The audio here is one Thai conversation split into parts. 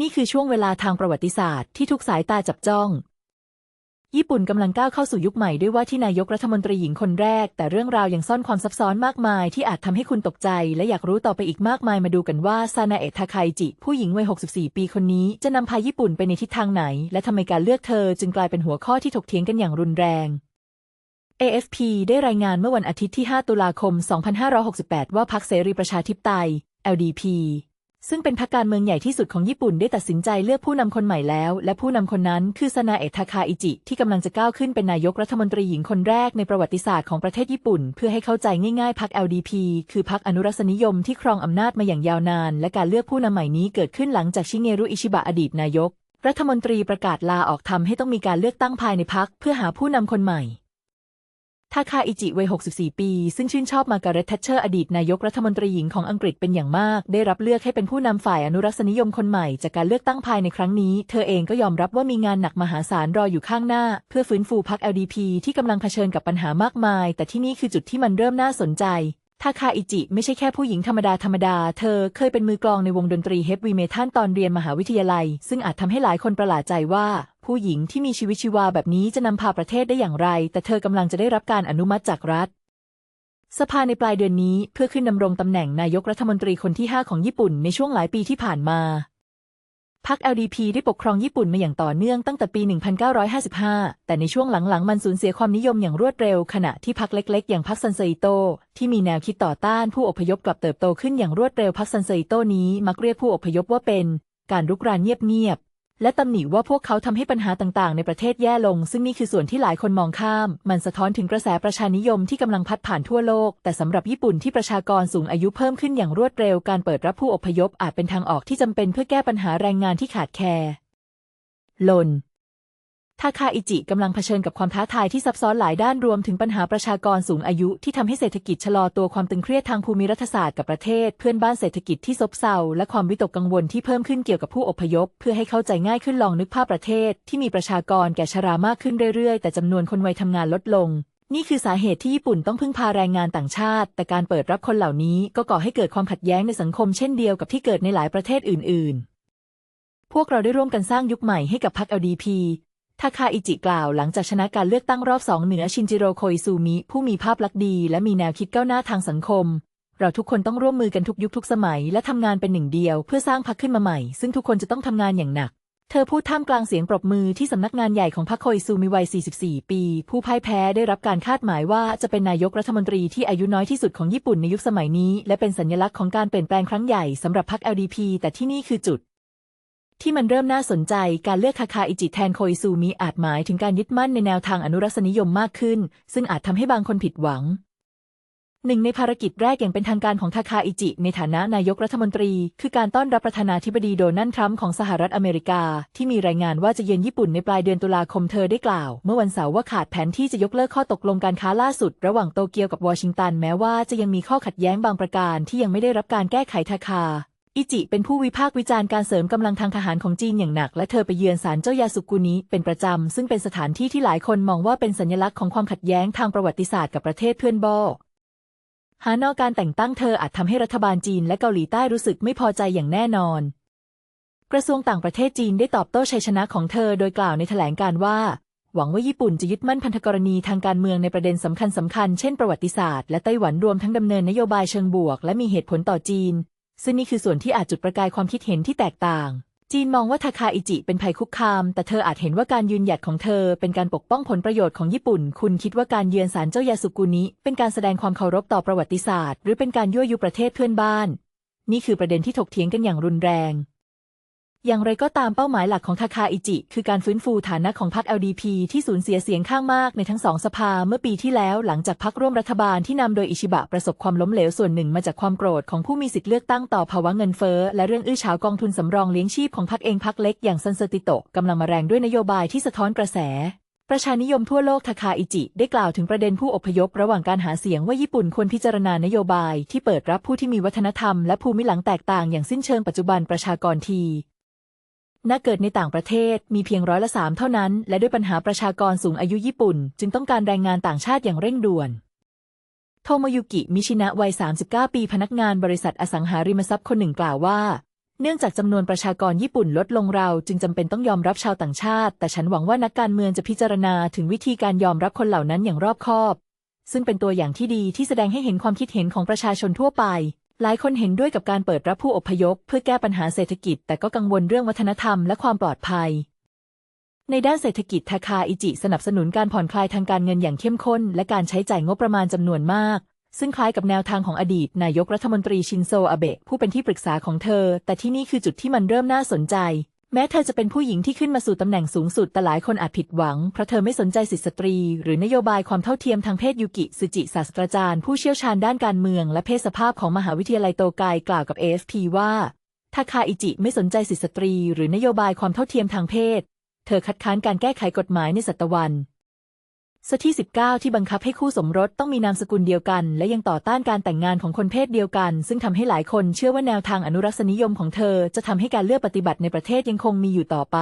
นี่คือช่วงเวลาทางประวัติศาสตร์ที่ทุกสายตาจับจ้อง ญี่ปุ่นกำลังก้าวเข้าสู่ยุคใหม่ด้วยว่าที่นายกรัฐมนตรีหญิงคนแรก แต่เรื่องราวยังซ่อนความซับซ้อนมากมาย ที่อาจทำให้คุณตกใจ และอยากรู้ต่อไปอีกมากมายมาดูกันว่าซานาเอะทาคาอิจิ ผู้หญิงวัย 64 ปีคนนี้จะนำพาญี่ปุ่นไปในทิศทางไหน และทำไมการเลือกเธอจึงกลายเป็นหัวข้อที่ถกเถียงกันอย่างรุนแรง AFP ได้รายงานเมื่อวันอาทิตย์ที่ 5 ตุลาคม 2568 ว่าพรรคเสรีประชาธิปไตย LDP ซึ่งเป็นพรรคการเมืองใหญ่ที่สุดของญี่ปุ่นได้ตัดสินใจเลือกผู้นำคนใหม่แล้ว และผู้นำคนนั้นคือซานาเอะทาคาอิจิ ที่กำลังจะก้าวขึ้นเป็นนายกรัฐมนตรีหญิงคนแรกในประวัติศาสตร์ของประเทศญี่ปุ่น เพื่อให้เข้าใจง่ายๆพรรค LDP คือพรรคอนุรักษนิยมที่ครองอำนาจมาอย่างยาวนาน และการเลือกผู้นำใหม่นี้เกิดขึ้นหลังจากชิเงรุอิชิบะอดีตนายก รัฐมนตรีประกาศลาออกทำให้ต้องมีการเลือกตั้งภายในพรรคเพื่อหาผู้นำคนใหม่ ทาคาอิจิวัย 64 ปี ซึ่งชื่นชอบมาการ์เร็ตทัชเชอร์ อดีตนายกรัฐมนตรีหญิงของอังกฤษเป็นอย่างมาก ได้รับเลือกให้เป็นผู้นำฝ่ายอนุรักษนิยมคนใหม่ จากการเลือกตั้งภายในครั้งนี้ เธอเองก็ยอมรับว่ามีงานหนักมหาศาลรออยู่ข้างหน้า เพื่อฟื้นฟูพรรค LDP ที่กำลังเผชิญกับปัญหามากมาย แต่ที่นี่คือจุดที่มันเริ่มน่าสนใจทาคาอิจิไม่ใช่แค่ผู้หญิงธรรมดาธรรมดา เธอเคยเป็นมือกลองในวงดนตรีเฮฟวีเมทัลตอนเรียนมหาวิทยาลัย ซึ่งอาจทำให้หลายคนประหลาดใจว่า ผู้หญิงที่มีชีวิตชีวาแบบนี้จะนำพาประเทศได้อย่างไร แต่เธอกำลังจะได้รับการอนุมัติจากรัฐ สภาในปลายเดือนนี้เพื่อขึ้นดำรงตำแหน่งนายกรัฐมนตรีคนที่ 5 ของญี่ปุ่นในช่วงหลายปีที่ผ่านมาพรรค LDP ได้ปกครองญี่ปุ่นมาอย่างต่อเนื่องตั้งแต่ปี 1955 แต่ในช่วงหลังๆ มันสูญเสียความนิยมอย่างรวดเร็ว ขณะที่พรรคเล็ก ๆ อย่างพรรคซันเซอิโตที่มีแนวคิดต่อต้านผู้อพยพกลับเติบโตขึ้นอย่างรวดเร็วพรรคซันเซอิโตนี้มักเรียกผู้อพยพว่าเป็น การรุกรานเงียบ และตำหนิว่าพวกเขาทำให้ปัญหาต่างๆ ในประเทศแย่ลง ซึ่งนี่คือส่วนที่หลายคนมองข้าม มันสะท้อนถึงกระแสประชานิยมที่กำลังพัดผ่านทั่วโลก แต่สำหรับญี่ปุ่นที่ประชากรสูงอายุเพิ่มขึ้นอย่างรวดเร็ว การเปิดรับผู้อพยพอาจเป็นทางออกที่จำเป็นเพื่อแก้ปัญหาแรงงานที่ขาดแคลน ทาคาอิจิกำลังเผชิญกับความท้าทายที่ซับซ้อนหลายด้านรวมถึงปัญหาประชากรสูงอายุที่ทำให้เศรษฐกิจชะลอตัวความตึงเครียดทางภูมิรัฐศาสตร์กับประเทศ เพื่อนบ้านเศรษฐกิจที่ซบเซาและความวิตกกังวลที่เพิ่มขึ้นเกี่ยวกับผู้อพยพ เพื่อให้เข้าใจง่ายขึ้นลองนึกภาพประเทศ ที่มีประชากรแก่ชรามากขึ้นเรื่อยๆ แต่จำนวนคนวัยทำงานลดลง นี่คือสาเหตุที่ญี่ปุ่นต้องพึ่งพาแรงงานต่างชาติ แต่การเปิดรับคนเหล่านี้ก็ก่อให้เกิดความขัดแย้งในสังคมเช่นเดียวกับที่เกิดในหลายประเทศอื่น ๆ พวกเราได้ร่วมกันสร้างยุคใหม่ให้กับพรรค LDP ทาคาอิจิกล่าวหลังจากชนะการเลือกตั้งรอบสองเหนือชินจิโร่โคอิซูมิ ผู้มีภาพลักษณ์ดี และมีแนวคิดก้าวหน้าทางสังคม เราทุกคนต้องร่วมมือกันทุกยุคทุกสมัย และทำงานเป็นหนึ่งเดียว เพื่อสร้างพรรคขึ้นมาใหม่ ซึ่งทุกคนจะต้องทำงานอย่างหนัก เธอพูดท่ามกลางเสียงปรบมือที่สำนักงานใหญ่ของพรรคโคอิซูมิวัย 44 ปี ผู้พ่ายแพ้ได้รับการคาดหมายว่าจะเป็นนายกรัฐมนตรีที่อายุน้อยที่สุดของญี่ปุ่นในยุคสมัยนี้ และเป็นสัญลักษณ์ของการเปลี่ยนแปลงครั้งใหญ่สำหรับพรรค LDP แต่ที่นี่คือจุด ที่มันเริ่มน่าสนใจการเลือกคาคาอิจิแทนโคอิซูมิอาจหมายถึงการยึดมั่นในแนวทางอนุรักษนิยมมากขึ้น ซึ่งอาจทำให้บางคนผิดหวัง หนึ่งในภารกิจแรกอย่างเป็นทางการของทาคาอิจิ ในฐานะนายกรัฐมนตรี คือการต้อนรับประธานาธิบดีโดนัลด์ทรัมป์ของสหรัฐอเมริกา ที่มีรายงานว่าจะเยือนญี่ปุ่นในปลายเดือนตุลาคมเธอได้กล่าว เมื่อวันเสาร์ว่าขาดแผนที่จะยกเลิกข้อตกลงการค้าล่าสุด ระหว่างโตเกียวกับวอชิงตันแม้ว่าจะยังมีข้อขัดแย้งบางประการที่ยังไม่ได้รับการแก้ไขทาคา อิจิเป็นผู้วิพากษ์วิจารณ์การเสริมกำลังทางทหารของจีนอย่างหนัก และเธอไปเยือนศาลเจ้ายาสุกุนิเป็นประจำ ซึ่งเป็นสถานที่ที่หลายคนมองว่าเป็นสัญลักษณ์ของความขัดแย้งทางประวัติศาสตร์กับประเทศเพื่อนบ้านหานอการแต่งตั้งเธออาจทำให้รัฐบาลจีนและเกาหลีใต้รู้สึกไม่พอใจอย่างแน่นอน กระทรวงต่างประเทศจีนได้ตอบโต้ชัยชนะของเธอโดยกล่าวในแถลงการว่า หวังว่าญี่ปุ่นจะยึดมั่นพันธกรณีทางการเมืองในประเด็นสำคัญสำคัญเช่นประวัติศาสตร์และไต้หวันรวมทั้งดำเนินนโยบายเชิงบวก และมีเหตุผลต่อจีน ซึ่งนี่คือส่วนที่อาจจุดประกายความคิดเห็นที่แตกต่าง จีนมองว่าทาคาอิจิเป็นภัยคุกคาม แต่เธออาจเห็นว่าการยืนหยัดของเธอเป็นการปกป้องผลประโยชน์ของญี่ปุ่น คุณคิดว่าการเยือนศาลเจ้ายาสุกุนิเป็นการแสดงความเคารพต่อประวัติศาสตร์ หรือเป็นการยั่วยุประเทศเพื่อนบ้าน นี่คือประเด็นที่ถกเถียงกันอย่างรุนแรง อย่างไรก็ตามเป้าหมายหลักของทาคาอิจิ คือการฟื้นฟูฐานะของพรรค LDP ที่สูญเสียเสียงข้างมากในทั้งสองสภาเมื่อปีที่แล้วหลังจากพรรคร่วมรัฐบาลที่นำโดยอิชิบะประสบความล้มเหลวส่วนหนึ่งมาจากความโกรธของผู้มีสิทธิ์เลือกตั้งต่อภาวะเงินเฟ้อและเรื่องอื้อฉาวกองทุนสำรองเลี้ยงชีพของพรรคเองพรรคเล็กอย่างซันเซติโตะกำลังมาแรงด้วยนโยบายที่สะท้อนกระแสประชานิยมทั่วโลกทาคาอิจิ ได้กล่าวถึงประเด็นผู้อพยพระหว่างการหาเสียงว่าญี่ปุ่นควรพิจารณานโยบายที่เปิดรับผู้ที่มีวัฒนธรรมและภูมิหลังแตกต่างอย่างสิ้นเชิงปัจจุบันประชากรที ณเกิดในต่างประเทศมีเพียงร้อยละสามเท่านั้น และด้วยปัญหาประชากรสูงอายุญี่ปุ่น จึงต้องการแรงงานต่างชาติอย่างเร่งด่วน โทโมยุกิ มิชินะวัย 39 ปีพนักงานบริษัทอสังหาริมทรัพย์คนหนึ่งกล่าวว่า เนื่องจากจำนวนประชากรญี่ปุ่นลดลงเราจึงจำเป็นต้องยอมรับชาวต่างชาติ แต่ฉันหวังว่านักการเมืองจะพิจารณาถึงวิธีการยอมรับคนเหล่านั้นอย่างรอบคอบ ซึ่งเป็นตัวอย่างที่ดีที่แสดงให้เห็นความคิดเห็นของประชาชนทั่วไป หลายคนเห็นด้วยกับการเปิดรับผู้อพยพเพื่อแก้ปัญหาเศรษฐกิจ แต่ก็กังวลเรื่องวัฒนธรรมและความปลอดภัย ในด้านเศรษฐกิจทาคาอิจิสนับสนุนการผ่อนคลายทางการเงินอย่างเข้มข้น และการใช้จ่ายงบประมาณจำนวนมาก ซึ่งคล้ายกับแนวทางของอดีต นายกรัฐมนตรีชินโซอาเบะผู้เป็นที่ปรึกษาของเธอ แต่ที่นี่คือจุดที่มันเริ่มน่าสนใจ แม้เธอจะเป็นผู้หญิงที่ขึ้นมาสู่ตำแหน่งสูงสุดแต่หลายคนอาจผิดหวัง เพราะเธอไม่สนใจสิทธิสตรี หรือนโยบายความเท่าเทียมทางเพศยูกิสุจิศาสตราจารย์ ผู้เชี่ยวชาญด้านการเมือง และเพศสภาพของมหาวิทยาลัยโตไกกล่าวกับ AFP ว่าทาคาอิจิไม่สนใจสิทธิสตรี หรือนโยบายความเท่าเทียมทางเพศ เธอคัดค้านการแก้ไขกฎหมายในศตวรรษ สที่ 19 ที่บังคับให้คู่สมรสต้องมีนามสกุลเดียวกัน และยังต่อต้านการแต่งงานของคนเพศเดียวกัน ซึ่งทำให้หลายคนเชื่อว่าแนวทางอนุรักษนิยมของเธอ จะทำให้การเลือกปฏิบัติในประเทศยังคงมีอยู่ต่อไป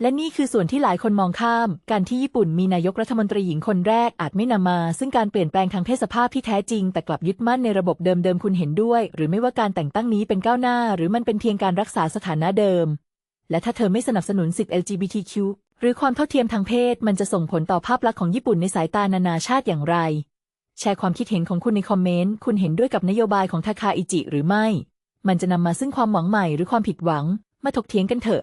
และนี่คือส่วนที่หลายคนมองข้าม การที่ญี่ปุ่นมีนายกรัฐมนตรีหญิงคนแรกอาจไม่นำมา ซึ่งการเปลี่ยนแปลงทางเพศสภาพที่แท้จริง แต่กลับยึดมั่นในระบบเดิมๆคุณเห็นด้วย หรือไม่ว่าการแต่งตั้งนี้เป็นก้าวหน้า หรือมันเป็นเพียงการรักษาสถานะเดิม และถ้าเธอไม่สนับสนุนสิทธิ LGBTQ หรือความเท่าเทียมทางเพศมันจะส่งผลต่อภาพลักษณ์ของญี่ปุ่นในสายตานานาชาติอย่างไร แชร์ความคิดเห็นของคุณในคอมเมนต์ คุณเห็นด้วยกับนโยบายของทาคาอิจิหรือไม่ มันจะนำมาซึ่งความหวังใหม่หรือความผิดหวัง มาถกเถียงกันเถอะ